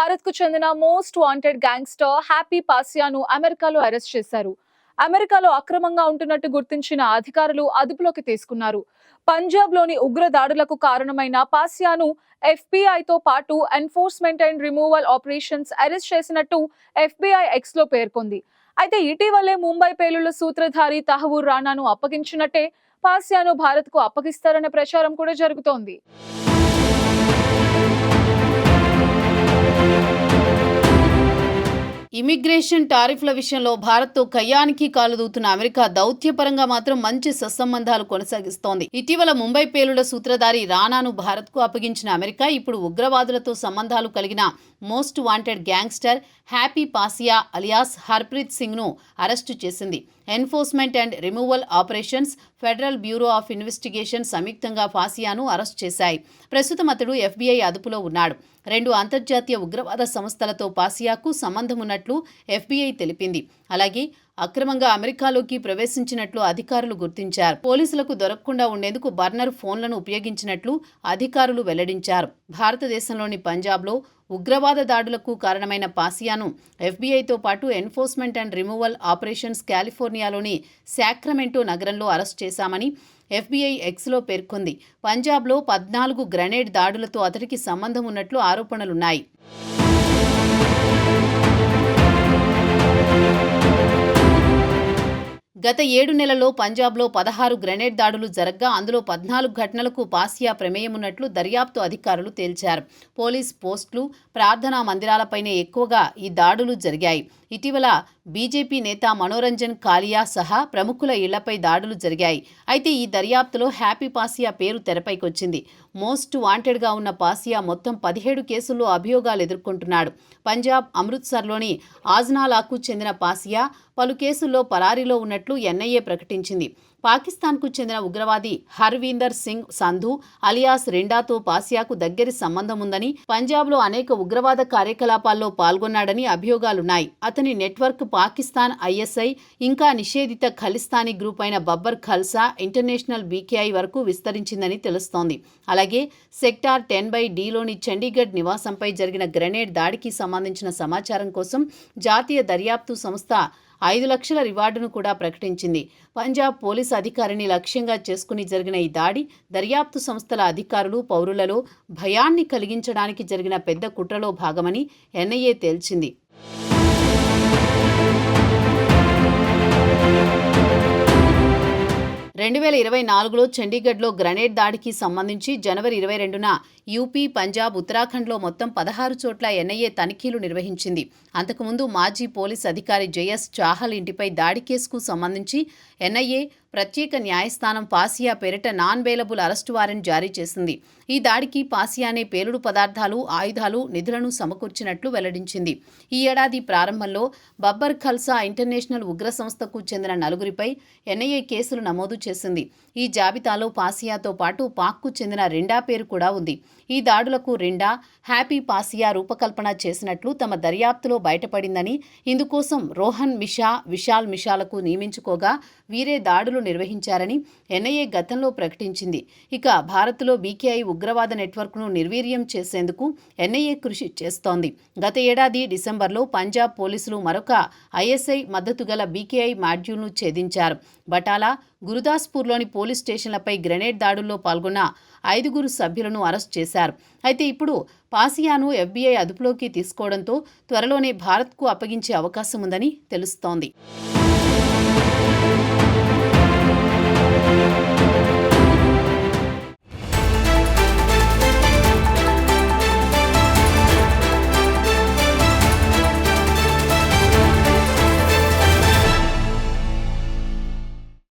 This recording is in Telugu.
భారత్కు చెందిన మోస్ట్ వాంటెడ్ గ్యాంగ్స్టర్ హ్యాపీ పాసియాను అమెరికాలో అరెస్ట్ చేశారు. అమెరికాలో అక్రమంగా ఉంటున్నట్టు గుర్తించిన అధికారులు అదుపులోకి తీసుకున్నారు. పంజాబ్లోని ఉగ్ర దాడులకు కారణమైన పాసియాను ఎఫ్బీఐతో పాటు enforcement and removal operations arrest చేసినట్టు ఎఫ్బిఐ ఎక్స్లో పేర్కొంది. అయితే ఇటీవలే ముంబై పేలుళ్ళ సూత్రధారి తహవూర్ రానాను అప్పగించినట్టే పాసియాను భారత్కు అప్పగిస్తారనే ప్రచారం కూడా జరుగుతోంది. ఇమిగ్రేషన్ టారిఫ్ల విషయంలో భారత్తో కయ్యానికి కాలుదూతున్న అమెరికా దౌత్యపరంగా మాత్రం మంచి సత్సంబంధాలు కొనసాగిస్తోంది. ఇటీవల ముంబై పేలుళ్ళ సూత్రధారి రానాను భారత్కు అప్పగించిన అమెరికా ఇప్పుడు ఉగ్రవాదులతో సంబంధాలు కలిగిన most wanted gangster Happy Passia alias Harpreet సింగ్ను arrest చేసింది. Enforcement and removal operations federal bureau of investigation సంయుక్తంగా ఫాసియాను అరెస్ట్ చేశాయి. ప్రస్తుతం అతడు ఎఫ్బీఐ అదుపులో ఉన్నాడు. రెండు అంతర్జాతీయ ఉగ్రవాద సంస్థలతో పాసియాకు సంబంధం ఉన్నట్లు ఎఫ్బీఐ తెలిపింది. అలాగే అక్రమంగా అమెరికాలోకి ప్రవేశించినట్లు అధికారులు గుర్తించారు. పోలీసులకు దొరకకుండా ఉండేందుకు బర్నర్ ఫోన్లను ఉపయోగించినట్లు అధికారులు వెల్లడించారు. భారతదేశంలోని పంజాబ్లో ఉగ్రవాద దాడులకు కారణమైన పాసియాను ఎఫ్బీఐతో పాటు ఎన్ఫోర్స్మెంట్ అండ్ రిమూవల్ ఆపరేషన్స్ కాలిఫోర్నియాలోని శాక్రమెంటో నగరంలో అరెస్ట్ చేశామని ఎఫ్బీఐ ఎక్స్లో పేర్కొంది. పంజాబ్లో పద్నాలుగు గ్రనేడ్ దాడులతో అతడికి సంబంధం ఉన్నట్లు ఆరోపణలున్నాయి. గత ఏడు నెలల్లో పంజాబ్లో పదహారు గ్రెనేడ్ దాడులు జరగ్గా అందులో పద్నాలుగు ఘటనలకు పాసియా ప్రమేయమున్నట్లు దర్యాప్తు అధికారులు తేల్చారు. పోలీస్ పోస్టులు ప్రార్థనా మందిరాలపైనే ఎక్కువగా ఈ దాడులు జరిగాయి. ఇటీవల బీజేపీ నేత మనోరంజన్ కాలియా సహా ప్రముఖుల ఇళ్ళపై దాడులు జరిగాయి. అయితే ఈ దర్యాప్తులో హ్యాపీ పాసియా పేరు తెరపైకొచ్చింది. మోస్ట్ వాంటెడ్గా ఉన్న పాసియా మొత్తం పదిహేడు కేసుల్లో అభియోగాలు ఎదుర్కొంటున్నాడు. పంజాబ్ అమృత్సర్లోని ఆజ్నాలాకు చెందిన పాసియా పలు కేసుల్లో పరారీలో ఉన్నట్లు ఎన్ఐఏ ప్రకటించింది. పాకిస్తాన్కు చెందిన ఉగ్రవాది హర్వీందర్ సింగ్ సంధు అలియాస్ రెండాతో పాసియాకు దగ్గరి సంబంధం ఉందని పంజాబ్లో అనేక ఉగ్రవాద కార్యకలాపాల్లో పాల్గొన్నాడని అభియోగాలున్నాయి. అతని నెట్వర్క్ పాకిస్తాన్ ఐఎస్ఐ ఇంకా నిషేధిత ఖలిస్తానీ గ్రూప్ అయిన బబ్బర్ ఖల్సా ఇంటర్నేషనల్ బీకేఐ వరకు విస్తరించిందని తెలుస్తోంది. అలాగే సెక్టార్ టెన్ బై డీలోని చండీగఢ్ నివాసంపై జరిగిన గ్రెనేడ్ దాడికి సంబంధించిన సమాచారం కోసం జాతీయ దర్యాప్తు సంస్థ ఐదు లక్షల రివార్డును కూడా ప్రకటించింది. పంజాబ్ పోలీసు అధికారిని లక్ష్యంగా చేసుకుని జరిగిన ఈ దాడి దర్యాప్తు సంస్థల అధికారులు పౌరులలో భయాన్ని కలిగించడానికి జరిగిన పెద్ద కుట్రలో భాగమని ఎన్ఐఏ తేల్చింది. రెండు వేల ఇరవై నాలుగులో చండీగఢ్లో గ్రనేడ్ దాడికి సంబంధించి జనవరి ఇరవై రెండున యూపీ పంజాబ్ ఉత్తరాఖండ్లో మొత్తం పదహారు చోట్ల ఎన్ఐఏ తనిఖీలు నిర్వహించింది. అంతకుముందు మాజీ పోలీస్ అధికారి జయస్ చాహల్ ఇంటిపై దాడి కేసుకు సంబంధించి ఎన్ఐఏ ప్రత్యేక న్యాయస్థానం పాసియా పేరిట నాన్ బెయిలబుల్ అరెస్టు వారెంట్ జారీ చేసింది. ఈ దాడికి పాసియానే పేలుడు పదార్థాలు ఆయుధాలు నిధులను సమకూర్చినట్లు వెల్లడించింది. ఈ ఏడాది ప్రారంభంలో బబ్బర్ ఖల్సా ఇంటర్నేషనల్ ఉగ్ర సంస్థకు చెందిన నలుగురిపై ఎన్ఐఏ కేసులు నమోదు చేసింది. ఈ జాబితాలో పాసియాతో పాటు పాక్కు చెందిన రెండా పేరు కూడా ఉంది. ఈ దాడులకు రెండా హ్యాపీ పాసియా రూపకల్పన చేసినట్లు తమ దర్యాప్తులో బయటపడిందని ఇందుకోసం రోహన్ మిషా విశాల్ మిషాలకు నియమించుకోగా వీరే దాడులు దాడులు నిర్వహించారని ఎన్ఐఏ గతంలో ప్రకటించింది. ఇక భారత్లో బీకేఐ ఉగ్రవాద నెట్వర్క్ను నిర్వీర్యం చేసేందుకు ఎన్ఐఏ కృషి చేస్తోంది. గత ఏడాది డిసెంబర్లో పంజాబ్ పోలీసులు మరొక ఐఎస్ఐ మద్దతు గల బీకేఐ మాడ్యూల్ను ఛేదించారు. బటాలా గురుదాస్పూర్లోని పోలీస్ స్టేషన్లపై గ్రెనేడ్ దాడుల్లో పాల్గొన్న ఐదుగురు సభ్యులను అరెస్ట్ చేశారు. అయితే ఇప్పుడు పాసియాను ఎఫ్బీఐ అదుపులోకి తీసుకోవడంతో త్వరలోనే భారత్కు అప్పగించే అవకాశం ఉందని తెలుస్తోంది.